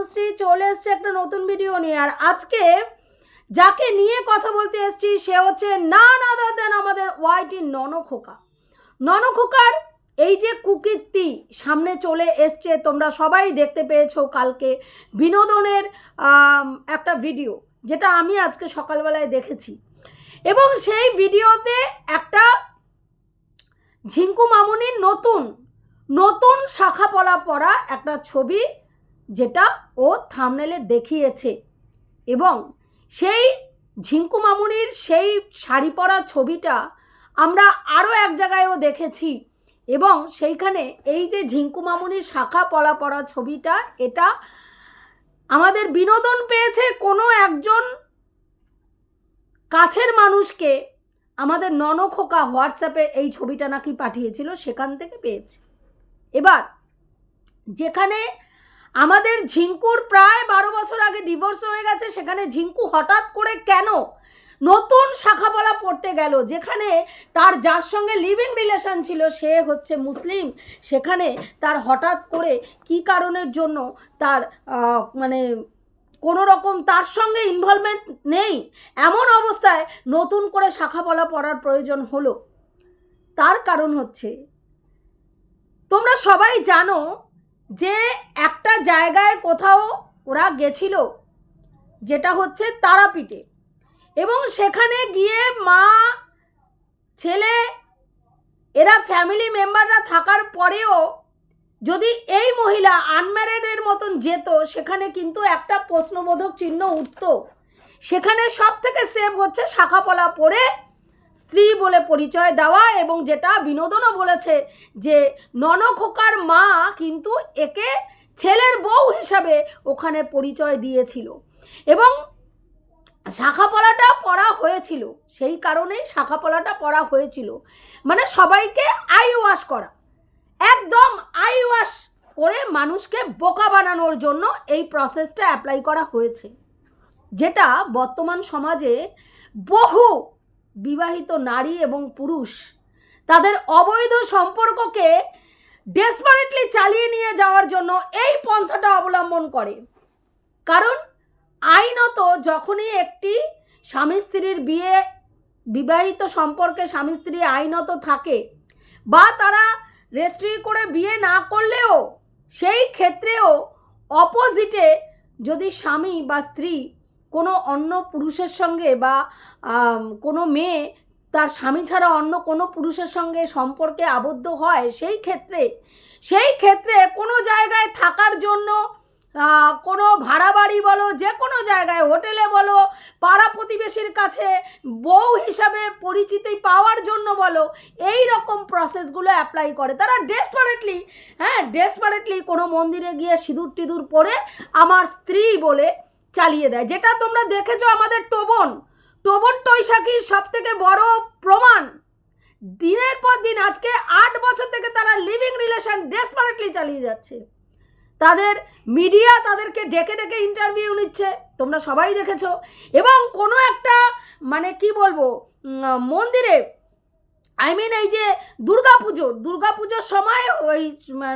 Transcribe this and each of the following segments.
তনুশ্রী চলে এসছে একটা নতুন ভিডিও নিয়ে। আর আজকে যাকে নিয়ে কথা বলতে এসছি, সে হচ্ছে না না দেন আমাদের ওয়াইটি ননখোকা ননখোকার এই যে কুকীর্তি সামনে চলে এসছে, তোমরা সবাই দেখতে পেয়েছ কালকে বিনোদনের একটা ভিডিও যেটা আমি আজকে সকালবেলায় দেখেছি। এবং সেই ভিডিওতে একটা ঝিঙ্কু মামুনির নতুন নতুন শাখা পলা পরা একটা ছবি যেটা ও থামনেলে দেখিয়েছে। এবং সেই ঝিঙ্কু মামুনির সেই শাড়ি পরা ছবিটা আমরা আরও এক জায়গায়ও দেখেছি। এবং সেইখানে এই যে ঝিঙ্কু মামুনির শাখা পলা পরা ছবিটা, এটা আমাদের বিনোদন পেয়েছে কোনো একজন কাছের মানুষকে। আমাদের ননখোকা হোয়াটসঅ্যাপে এই ছবিটা নাকি পাঠিয়েছিল, সেখান থেকে পেয়েছে। এবার যেখানে আমাদের ঝিঙ্কুর প্রায় বারো বছর আগে ডিভোর্স হয়ে গেছে, সেখানে ঝিঙ্কু হঠাৎ করে কেন নতুন শাখাপলা পড়তে গেল? যেখানে তার যার সঙ্গে লিভিং রিলেশন ছিল, সে হচ্ছে মুসলিম। সেখানে তার হঠাৎ করে কি কারণের জন্য তার মানে কোনো রকম তার সঙ্গে ইনভলভমেন্ট নেই? এমন অবস্থায় নতুন করে শাখাপলা পড়ার প্রয়োজন হলো। তার কারণ হচ্ছে, তোমরা সবাই জানো যে একটা জায়গায় কোথাও ওরা গেছিল, যেটা হচ্ছে তারাপীঠে। এবং সেখানে গিয়ে মা, ছেলে, এরা ফ্যামিলি মেম্বাররা থাকার পরেও যদি এই মহিলা আনম্যারিডের মতন যেত, সেখানে কিন্তু একটা প্রশ্নবোধক চিহ্ন উঠত। সেখানে সব থেকে সেভ হচ্ছে শাখাপলা পরে স্ত্রী বলে পরিচয় দেওয়া এবং যেটা বিনোদনও বলেছে যে ননখোকার মা কিন্তু একে ছেলের বউ হিসাবে ওখানে পরিচয় দিয়েছিল। এবং শাখাপলাটা পড়া হয়েছিল, সেই কারণেই শাখাপলাটা পড়া হয়েছিল। মানে সবাইকে আই ওয়াশ করা। একদম আই ওয়াশ করে মানুষকে বোকা বানানোর জন্য এই প্রসেসটা অ্যাপ্লাই করা হয়েছে। যেটা বর্তমান সমাজে বহু বিবাহিত নারী এবং পুরুষ, তাদের অবৈধ সম্পর্ককে ডেসপারেটলি চালিয়ে নিয়ে যাওয়ার জন্য এই পন্থাটা অবলম্বন করে। কারণ আইনত যখনই একটি স্বামী স্ত্রীর বিয়ে, বিবাহিত সম্পর্কে স্বামী স্ত্রী আইনত থাকে বা তারা রেজিস্ট্রি করে বিয়ে না করলেও সেই ক্ষেত্রেও অপোজিটে যদি স্বামী বা স্ত্রী কোনো অন্য পুরুষের সঙ্গে বা কোনো মেয়ে তার স্বামী ছাড়া অন্য কোনো পুরুষের সঙ্গে সম্পর্কে আবদ্ধ হয়, সেই ক্ষেত্রে সেই ক্ষেত্রে কোনো জায়গায় থাকার জন্য কোনো ভাড়া বাড়ি বলো, যে কোনো জায়গায়, হোটেলে বলো, পাড়া প্রতিবেশীর কাছে বউ হিসাবে পরিচিতি পাওয়ার জন্য বলো, এই রকম প্রসেসগুলো অ্যাপ্লাই করে। তারা ডেসপারেটলি হ্যাঁ ডেসপারেটলি কোনো মন্দিরে গিয়ে সিঁদুর টিঁদুর পরে আমার স্ত্রী বলে চালিয়ে দেয়। যেটা তোমরা দেখেছ আমাদের টোবন। টোবন টৈশাখীর সব থেকে বড় প্রমাণ। দিনের পর দিন, আজকে আট বছর থেকে তারা লিভিং রিলেশন ডেসপারেটলি চালিয়ে যাচ্ছে। তাদের মিডিয়া তাদেরকে ডেকে ডেকে ইন্টারভিউ নিচ্ছে, তোমরা সবাই দেখেছ। এবং কোনো একটা মানে কি বলব মন্দিরে আই মিন এই যে দুর্গা পুজো দুর্গা পুজোর সময় ওই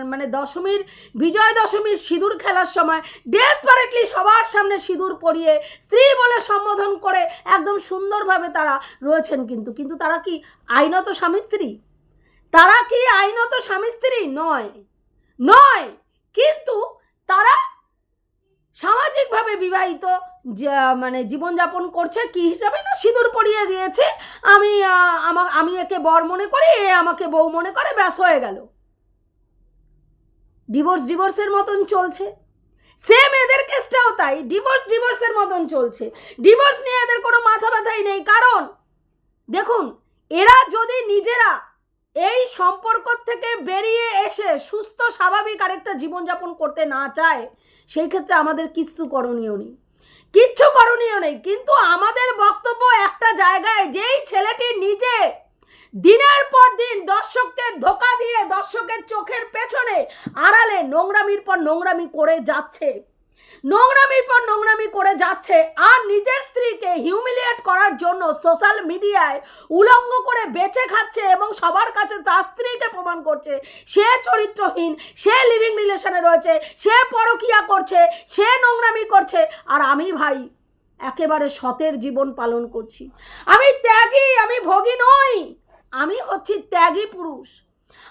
মানে দশমীর, বিজয় দশমীর সিঁদুর খেলার সময় ডেসপারেটলি সবার সামনে সিঁদুর পরিয়ে স্ত্রী বলে সম্বোধন করে একদম সুন্দরভাবে তারা রয়েছেন কিন্তু। কিন্তু তারা কি আইনত স্বামী স্ত্রী? তারা কি আইনত স্বামী স্ত্রী? নয়। নয়। কিন্তু তারা সামাজিকভাবে বিবাহিত মানে জীবনযাপন করছে কি হিসাবে না সিঁদুর পরিয়ে দিয়েছে? আমি আমা- আমি একে বর মনে করি, এ আমাকে বউ মনে করে, ব্যাস হয়ে গেল। ডিভোর্স ডিভোর্সের মতন চলছে। সেম এদের কেসটাও তাই ডিভোর্স ডিভোর্সের মতন চলছে। ডিভোর্স নিয়ে এদের কোনো মাথা ব্যথাই নেই। কারণ, দেখুন, এরা যদি নিজেরা এই সম্পর্ক থেকে বেরিয়ে এসে সুস্থ, স্বাভাবিক আরেকটা জীবনযাপন করতে না চায়, সেই ক্ষেত্রে আমাদের কিচ্ছু করণীয় নেই। কিচ্ছু করণীয় নেই, কিন্তু আমাদের বক্তব্য একটা জায়গায় যেই ছেলেটি নিজে দিনের পর দিন দর্শককে ধোকা দিয়ে দর্শকের চোখের পেছনে আড়ালে নোংরামির পর নোংরামি করে যাচ্ছে। নোংরামির পর নোংরামি করে যাচ্ছে আর নিজের স্ত্রীকে হিউমিলিয়েট করার জন্য সোশ্যাল মিডিয়ায় উলঙ্গ করে বেঁচে খাচ্ছে এবং সবার কাছে তার স্ত্রীকে প্রমাণ করছে। সে চরিত্রহীন, সে লিভিং রিলেশনে রয়েছে, সে পরকিয়া করছে, সে নোংরামি করছে। আর আমি ভাই, একেবারে সতের জীবন পালন করছি। আমি ত্যাগী, আমি ভোগী নই। আমি হচ্ছি ত্যাগী পুরুষ।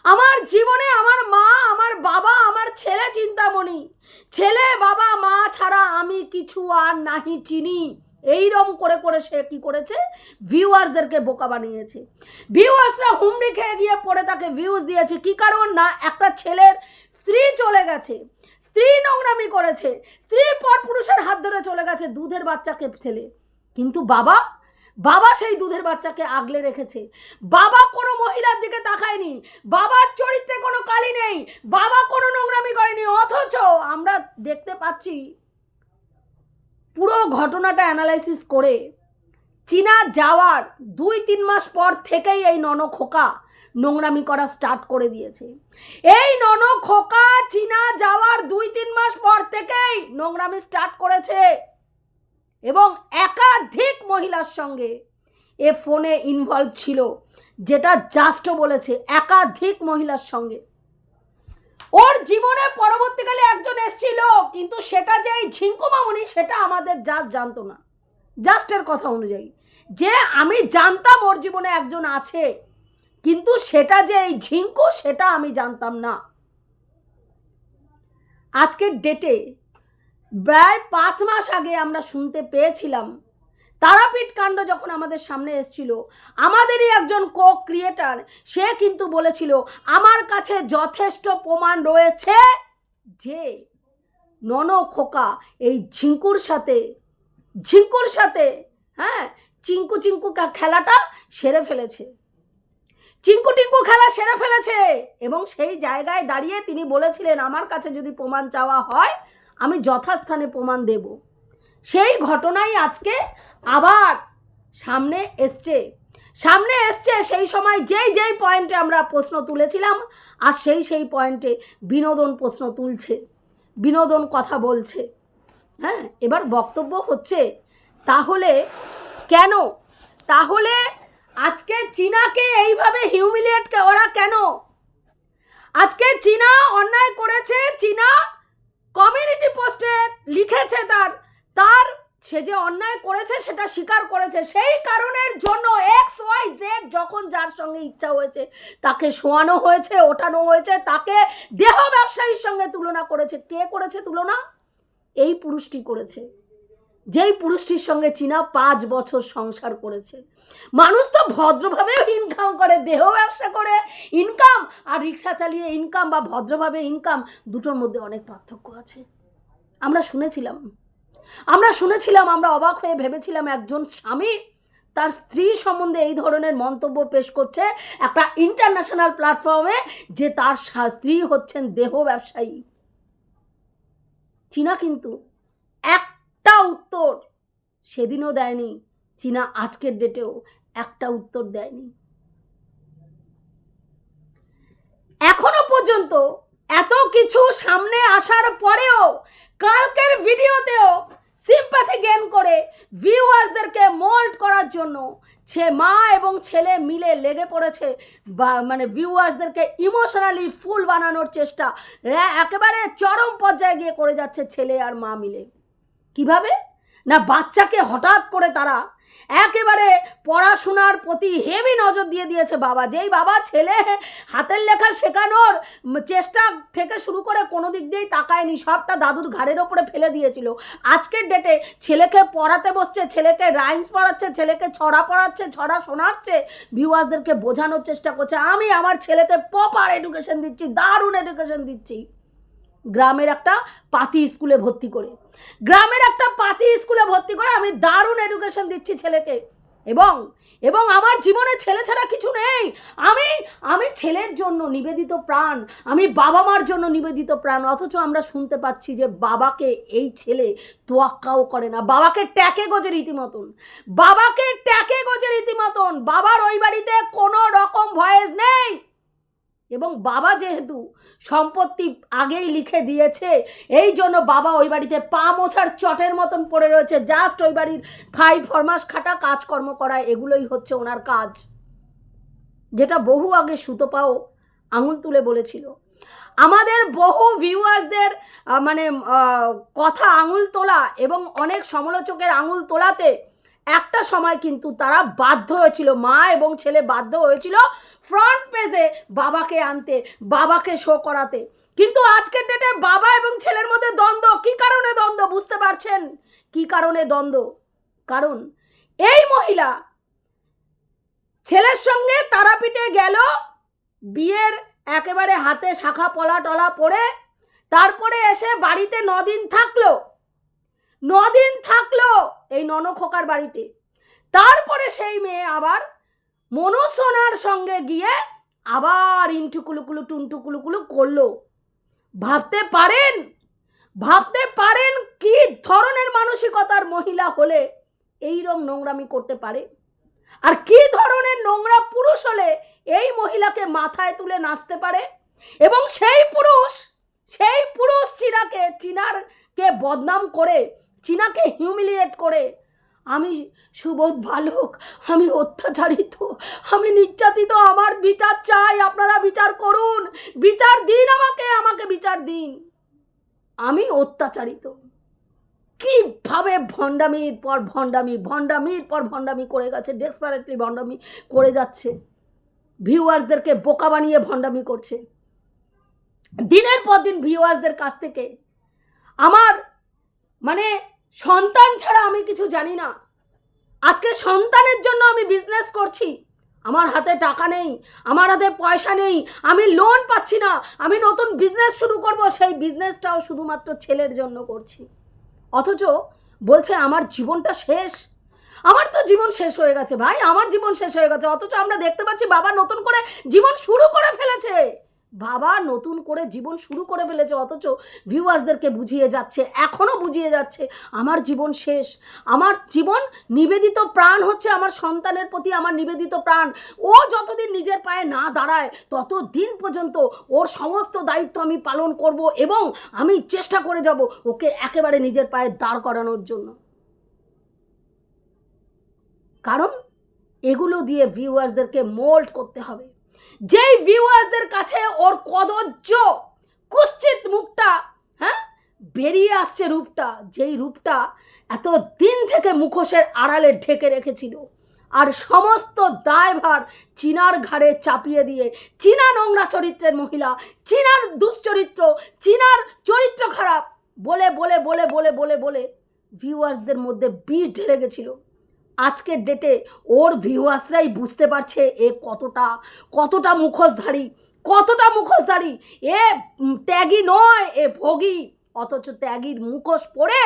আমার জীবনে আমার মা, আমার বাবা, আমার ছেলে চিন্তামণি। ছেলে, বাবা, মা ছাড়া আমি কিছু আর নাহি চিনি। এইরকম করে করে সে কি করেছে? ভিউয়ার্সদেরকে বোকা বানিয়েছে। ভিউয়ার্সরা হুমড়ি খেয়ে গিয়ে পড়ে তাকে ভিউজ দিয়েছে। কি কারণ? না, একটা ছেলের স্ত্রী চলে গেছে। স্ত্রী নোংরামি করেছে। স্ত্রী পর পুরুষের হাত ধরে চলে গেছে দুধের বাচ্চাকে ছেলে কিন্তু বাবা বাবা সেই দুধের বাচ্চাকে আগলে রেখেছে। বাবা কোনো মহিলার দিকে তাকায়নি। বাবার চরিত্রে কোনো কালি নেই। বাবা কোনো নোংরামি করেনি। অথচ আমরা দেখতে পাচ্ছি পুরো ঘটনাটা অ্যানালাইসিস করে চীনা যাওয়ার দুই তিন মাস পর থেকেই এই নন খোকা নোংরামি করা স্টার্ট করে দিয়েছে। এই নন খোকা চীনা যাওয়ার দুই তিন মাস পর থেকেই নোংরামি স্টার্ট করেছে। এবং একাধিক মহিলার সঙ্গে এ ফোনে ইনভলভ ছিল, যেটা জাস্টও বলেছে, একাধিক মহিলার সঙ্গে। ওর জীবনে পরবর্তীকালে একজন এসছিল, কিন্তু সেটা যে এই ঝিঙ্কু মামুনি, সেটা আমাদের জাস্ট জানতো না। জাস্টের কথা অনুযায়ী। যে আমি জানতাম ওর জীবনে একজন আছে, কিন্তু সেটা যে এই ঝিঙ্কু, সেটা আমি জানতাম না। আজকের ডেটে প্রায় পাঁচ মাস আগে আমরা শুনতে পেয়েছিলাম তারাপীঠ কাণ্ড যখন আমাদের সামনে এসেছিল, আমাদেরই একজন কো ক্রিয়েটার সে কিন্তু বলেছিল, আমার কাছে যথেষ্ট প্রমাণ রয়েছে যে নন খোকা এই ঝিঙ্কুর সাথে ঝিঙ্কুর সাথে হ্যাঁ চিঙ্কু চিঙ্কু খেলাটা সেরে ফেলেছে। চিঙ্কু টিঙ্কু খেলা সেরে ফেলেছে! এবং সেই জায়গায় দাঁড়িয়ে তিনি বলেছিলেন, আমার কাছে যদি প্রমাণ চাওয়া হয় আমি যথাস্থানে প্রমাণ দেব। সেই ঘটনাই আজকে আবার সামনে এসছে। সামনে এসছে সেই সময় যেই যেই পয়েন্টে আমরা প্রশ্ন তুলেছিলাম, আর সেই সেই পয়েন্টে বিনোদন প্রশ্ন তুলছে, বিনোদন কথা বলছে। হ্যাঁ এবার বক্তব্য হচ্ছে, তাহলে কেন? তাহলে আজকে চীনাকে এইভাবে হিউমিলিয়েট ওরা কেন? আজকে চীনা অন্যায় করেছে, চীনা কমিউনিটি পোস্টে লিখেছে তার তার সে যে অন্যায় করেছে সেটা স্বীকার করেছে। সেই কারণের জন্য এক্স ওয়াই জেড যখন যার সঙ্গে ইচ্ছা হয়েছে তাকে শোয়ানো হয়েছে, ওঠানো হয়েছে, তাকে দেহ ব্যবসায়ীর সঙ্গে তুলনা করেছে। কে করেছে তুলনা? এই পুরুষটি করেছে। যেই পুরুষটির সঙ্গে চীনা পাঁচ বছর সংসার করেছে। মানুষ তো ভদ্রভাবে ইনকাম করে দেহ ব্যবসা করে। ইনকাম আর রিক্সা চালিয়ে ইনকাম বা ভদ্রভাবে ইনকাম দুটোর মধ্যে অনেক পার্থক্য আছে। আমরা শুনেছিলাম। আমরা শুনেছিলাম, আমরা অবাক হয়ে ভেবেছিলাম একজন স্বামী তার স্ত্রী সম্বন্ধে এই ধরনের মন্তব্য পেশ করছে একটা ইন্টারন্যাশনাল প্ল্যাটফর্মে যে তার স্ত্রী হচ্ছেন দেহ ব্যবসায়ী। চীনা কিন্তু একটা উত্তর। সেদিনও দেয়নি। চীনা আজকের ডেটেও একটা উত্তর দেয়নি। এখনও পর্যন্ত এত কিছু সামনে আসার পরেও, কালকের ভিডিওতেও সিম্প্যাথি গেন করে ভিউয়ার্সদেরকে মোল্ড করার জন্য ছে মা এবং ছেলে মিলে লেগে পড়েছে বা মানে ভিউয়ার্সদেরকে ইমোশনালি ফুল বানানোর চেষ্টা। একেবারে চরম পর্যায়ে গিয়ে করে যাচ্ছে ছেলে আর মা মিলে। কীভাবে? না বাচ্চাকে হঠাৎ করে তারা একেবারে পড়াশোনার প্রতি হেভি নজর দিয়ে দিয়েছে বাবা। যেই বাবা ছেলে হাতের লেখা শেখানোর চেষ্টা থেকে শুরু করে কোনো দিক দিয়েই তাকায়নি, সবটা দাদুর ঘাড়ের ওপরে ফেলে দিয়েছিল। আজকের ডেটে ছেলেকে পড়াতে বসছে, ছেলেকে রাইমস পড়াচ্ছে, ছেলেকে ছড়া পড়াচ্ছে, ছড়া শোনাচ্ছে ভিউয়ার্সদেরকে বোঝানোর চেষ্টা করছে। আমি আমার ছেলেকে প্রপার এডুকেশন দিচ্ছি, দারুণ এডুকেশন দিচ্ছি। গ্রামের একটা পাতি স্কুলে ভর্তি করে। গ্রামের একটা পাতি স্কুলে ভর্তি করে আমি দারুণ এডুকেশন দিচ্ছি ছেলেকে। এবং এবং আমার জীবনে ছেলে ছাড়া কিছু নেই। আমি আমি ছেলের জন্য নিবেদিত প্রাণ, আমি বাবা মার জন্য নিবেদিত প্রাণ, অথচ আমরা শুনতে পাচ্ছি যে বাবাকে এই ছেলে তোয়াক্কাও করে না। বাবাকে ট্যাকে গোজে রীতিমতন। বাবাকে ট্যাকে গোজে রীতিমতন। বাবার ওই বাড়িতে কোনো রকম ভয়েস নেই। এবং বাবা যেহেতু সম্পত্তি আগেই লিখে দিয়েছে, এই জন্য বাবা ওই বাড়িতে পা মোছার চটের মতন পড়ে রয়েছে। জাস্ট ওই বাড়ির ফাই ফরমাস খাটা কাজকর্ম করা, এগুলোই হচ্ছে ওনার কাজ। যেটা বহু আগে সুতোপাও আঙুল তুলে বলেছিল। আমাদের বহু ভিউয়ার্সদের মানে কথা আঙুল তোলা এবং অনেক সমালোচকের আঙুল তোলাতে একটা সময় কিন্তু তারা বাধ্য হয়েছিল, মা এবং ছেলে বাধ্য হয়েছিল ফ্রন্ট পেজে বাবাকে আনতে, বাবাকে শো করাতে। কিন্তু আজকের ডেটে বাবা এবং ছেলের মধ্যে দ্বন্দ্ব, কি কারণে দ্বন্দ্ব বুঝতে পারছেন? কি কারণে দ্বন্দ্ব? কারণ এই মহিলা ছেলের সঙ্গে তারাপীঠে গেল, বিয়ের একেবারে হাতে শাখা, পলা টলা পড়ে তারপরে এসে বাড়িতে নদিন থাকল। নদিন থাকল এই ননখোকার বাড়িতে। তারপরে সেই মেয়ে আবার মনুসোনার সঙ্গে গিয়ে আবার ইন্টুকুলুকুলু টুনটুকুলুকুলু করল। ভাবতে পারেন? ভাবতে পারেন কি ধরনের মানসিকতার মহিলা হলে এইরম নোংরামি করতে পারে? আর কি ধরনের নোংরা পুরুষ হলে এই মহিলাকে মাথায় তুলে নাচতে পারে? এবং সেই পুরুষ সেই পুরুষ চীনাকে চীনারকে বদনাম করে চীনাকে হিউমিলিয়েট করে। আমি সুবোধ ভালুক আমি অত্যাচারিত, আমি নির্যাতিত, আমার বিচার চাই, আপনারা বিচার করুন, বিচার দিন আমাকে আমাকে বিচার দিন। আমি অত্যাচারিত। কীভাবে ভণ্ডামির পর ভণ্ডামি, ভণ্ডামির পর ভণ্ডামি করে গেছে ডেসপারেটলি ভণ্ডামি করে যাচ্ছে। ভিউয়ার্সদেরকে বোকা বানিয়ে ভণ্ডামি করছে। দিনের পর দিন ভিউয়ার্সদের কাছ থেকে আমার মানে সন্তান ছাড়া আমি কিছু জানি না। আজকে সন্তানের জন্য আমি বিজনেস করছি। আমার হাতে টাকা নেই, আমার হাতে পয়সা নেই, আমি লোন পাচ্ছি না, আমি নতুন বিজনেস শুরু করব, সেই বিজনেসটাও শুধুমাত্র ছেলের জন্য করছি। অথচ বলছে, আমার জীবনটা শেষ। আমার তো জীবন শেষ হয়ে গেছে ভাই, আমার জীবন শেষ হয়ে গেছে। অথচ আমরা দেখতে পাচ্ছি বাবা নতুন করে জীবন শুরু করে ফেলেছে। বাবা নতুন করে জীবন শুরু করে ফেলেছে, অথচ ভিউয়ার্সদেরকে বুঝিয়ে যাচ্ছে এখনও বুঝিয়ে যাচ্ছে, আমার জীবন শেষ। আমার জীবন নিবেদিত প্রাণ হচ্ছে আমার সন্তানের প্রতি আমার নিবেদিত প্রাণ। ও যতদিন নিজের পায়ে না দাঁড়ায় তত দিন পর্যন্ত ওর সমস্ত দায়িত্ব আমি পালন করব এবং আমি চেষ্টা করে যাব ওকে একেবারে নিজের পায়ে দাঁড় করানোর জন্য। কারণ এগুলো দিয়ে ভিউয়ার্সদেরকে মোল্ড করতে হবে। যেই ভিউয়ার্সদের কাছে ওর কদর্য কুশ্চিত মুখটা হ্যাঁ বেরিয়ে আসছে রূপটা, যেই রূপটা এত দিন থেকে মুখোশের আড়ালে ঢেকে রেখেছিল। আর সমস্ত দায়ভার চীনার ঘাড়ে চাপিয়ে দিয়ে, চীনা নোংরা চরিত্রের মহিলা, চীনার দুশ্চরিত্র, চীনার চরিত্র খারাপ, বলে বলে বলে বলে বলে বলে ভিউয়ার্সদের মধ্যে বিষ ঢেলে গেছিল। আজকের ডেটে ওর ভিউয়ার্সরাই বুঝতে পারছে এ কতটা কতটা মুখোশধারী কতটা মুখোশধারী। এ ত্যাগী নয়, এ ভোগী। অথচ ত্যাগীর মুখোশ পরে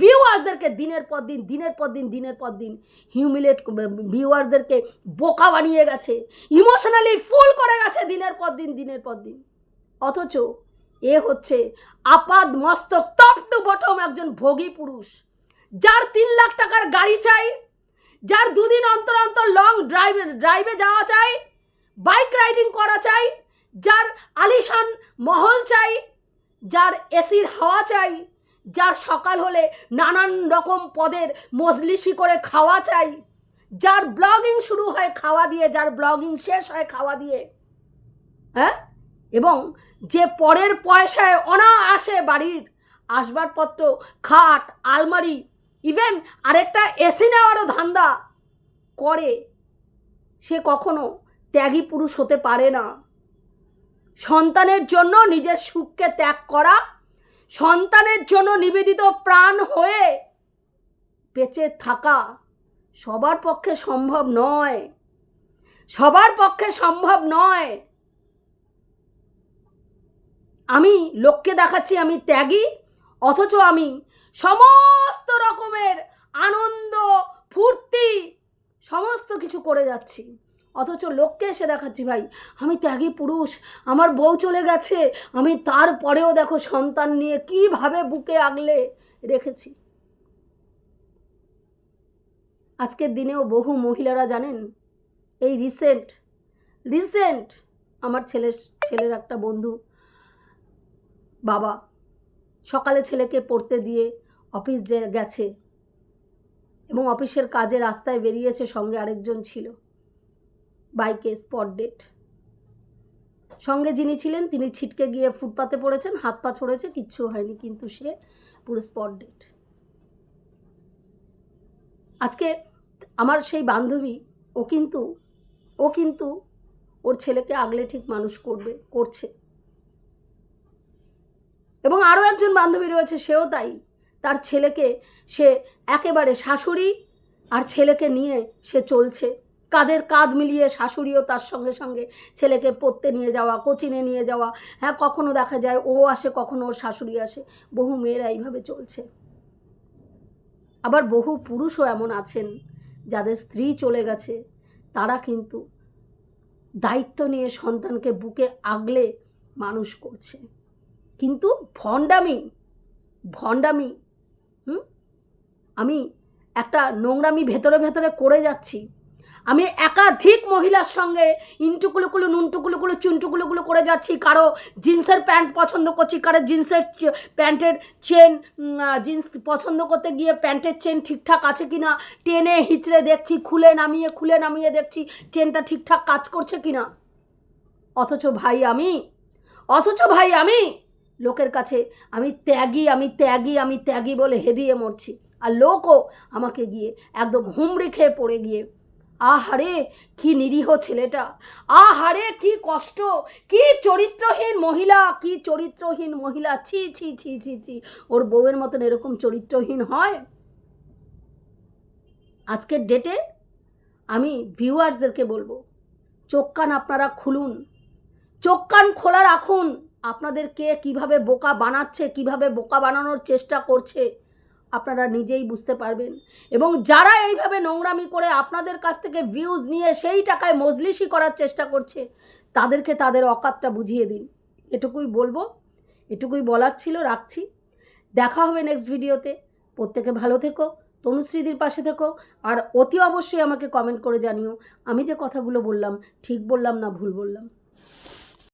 ভিউয়ার্সদেরকে দিনের পর দিন, দিনের পর দিন, দিনের পর দিন হিউমিলেট ভিউয়ার্সদেরকে বোকা বানিয়ে গেছে। ইমোশনালি ফুল করে গেছে দিনের পর দিন, দিনের পর দিন। অথচ এ হচ্ছে আপাদ মস্তক টপ টু বটম একজন ভোগী পুরুষ। যার তিন লাখ টাকার গাড়ি চাই যার দুদিন অন্তর অন্তর লং ড্রাইভ ড্রাইভে যাওয়া চাই বাইক রাইডিং করা চাই, যার আলিশান মহল চাই, যার এসির হাওয়া চাই, যার সকাল হলে নানান রকম পদের মজলিসি করে খাওয়া চাই, যার ব্লগিং শুরু হয় খাওয়া দিয়ে, যার ব্লগিং শেষ হয় খাওয়া দিয়ে। হ্যাঁ? এবং যে পরের পয়সায় অনায়াসে বাড়ির আসবাবপত্র, খাট, আলমারি ইভেন আরেকটা এসি নেওয়ারও ধান্দা করে। সে কখনো ত্যাগী পুরুষ হতে পারে না। সন্তানের জন্য নিজের সুখকে ত্যাগ করা, সন্তানের জন্য নিবেদিত প্রাণ হয়ে বেঁচে থাকা সবার পক্ষে সম্ভব নয়। সবার পক্ষে সম্ভব নয়। আমি লোককে দেখাচ্ছি আমি ত্যাগী, অথচ আমি সমস্ত রকমের আনন্দ, ফুর্তি, সমস্ত কিছু করে যাচ্ছি। অথচ লোককে এসে দেখাচ্ছি, ভাই, আমি ত্যাগী পুরুষ, আমার বউ চলে গেছে, আমি তারপরেও দেখো সন্তান নিয়ে কীভাবে বুকে আগলে রেখেছি। আজকের দিনেও বহু মহিলারা জানেন, এই রিসেন্ট রিসেন্ট আমার ছেলে, ছেলের একটা বন্ধু, বাবা, সকালে ছেলেকে পড়তে দিয়ে অফিস যে গেছে এবং অফিসের কাজে রাস্তায় বেরিয়েছে সঙ্গে আরেকজন ছিল। বাইকে স্পট ডেট। সঙ্গে যিনি ছিলেন তিনি ছিটকে গিয়ে ফুটপাতে পড়েছেন, হাত পা ছড়েছে, কিচ্ছু হয়নি, কিন্তু সে পুরো স্পট ডেট। আজকে আমার সেই বান্ধবী, ও কিন্তু ও কিন্তু ওর ছেলেকে আগলে ঠিক মানুষ করবে, করছে। এবং আরও একজন বান্ধবী রয়েছে, সেও তাই। তার ছেলেকে সে একেবারে শাশুড়ি আর ছেলেকে নিয়ে সে চলছে। কাঁধের কাঁধ মিলিয়ে শাশুড়িও তার সঙ্গে সঙ্গে ছেলেকে পড়তে নিয়ে যাওয়া, কোচিনে নিয়ে যাওয়া হ্যাঁ কখনো দেখা যায় ও আসে, কখনো ওর শাশুড়ি আসে। বহু মেয়েরা এইভাবে চলছে। আবার বহু পুরুষও এমন আছেন, যাদের স্ত্রী চলে গেছে। তারা কিন্তু দায়িত্ব নিয়ে সন্তানকে বুকে আগলে মানুষ করছে। কিন্তু ভণ্ডামি ভণ্ডামি আমি একটা নোংরামি ভেতরে ভেতরে করে যাচ্ছি। আমি একাধিক মহিলার সঙ্গে ইন্টুকুলুকুলু নুনটুকুলুকুলু চুনটুকুলুকুলু করে যাচ্ছি। কারও জিন্সের প্যান্ট পছন্দ করছি, কারও জিন্সের প্যান্টের চেন জিন্স পছন্দ করতে গিয়ে প্যান্টের চেন ঠিকঠাক আছে কি না টেনে হিচড়ে দেখছি, খুলে নামিয়ে খুলে নামিয়ে দেখছি চেনটা ঠিকঠাক কাজ করছে কি না অথচ ভাই আমি, অথচ ভাই আমি, লোকের কাছে আমি ত্যাগী আমি ত্যাগী আমি ত্যাগী বলে হেদিয়ে মরছি। আর লোকও আমাকে গিয়ে একদম হুমড়ি খেয়ে পড়ে গিয়ে, আহারে, কি নিরীহ ছেলেটা। আহারে, কি কষ্ট, কি চরিত্রহীন মহিলা, কি চরিত্রহীন মহিলা। ছি ছি ছি ছি ছি, ওর বউয়ের মতন এরকম চরিত্রহীন হয়। আজকের ডেটে আমি ভিউয়ার্সদেরকে বলব, চোখ কান আপনারা খুলুন। চোখ কান খোলা রাখুন। আপনাদের কে কীভাবে বোকা বানাচ্ছে, কীভাবে বোকা বানানোর চেষ্টা করছে আপনারা নিজেই বুঝতে পারবেন। এবং যারা এইভাবে নোংরামি করে আপনাদের কাছ থেকে ভিউজ নিয়ে সেই টাকায় মজলিশি করার চেষ্টা করছে, তাদেরকে তাদের অকাতটা বুঝিয়ে দিন। এটুকুই বলব, এটুকুই বলার ছিল, রাখছি। দেখা হবে নেক্সট ভিডিওতে প্রত্যেকে ভালো থেকো, তনুশ্রীদির পাশে থেকো, আর অতি অবশ্যই আমাকে কমেন্ট করে জানিও। আমি যে কথাগুলো বললাম, ঠিক বললাম না ভুল বললাম?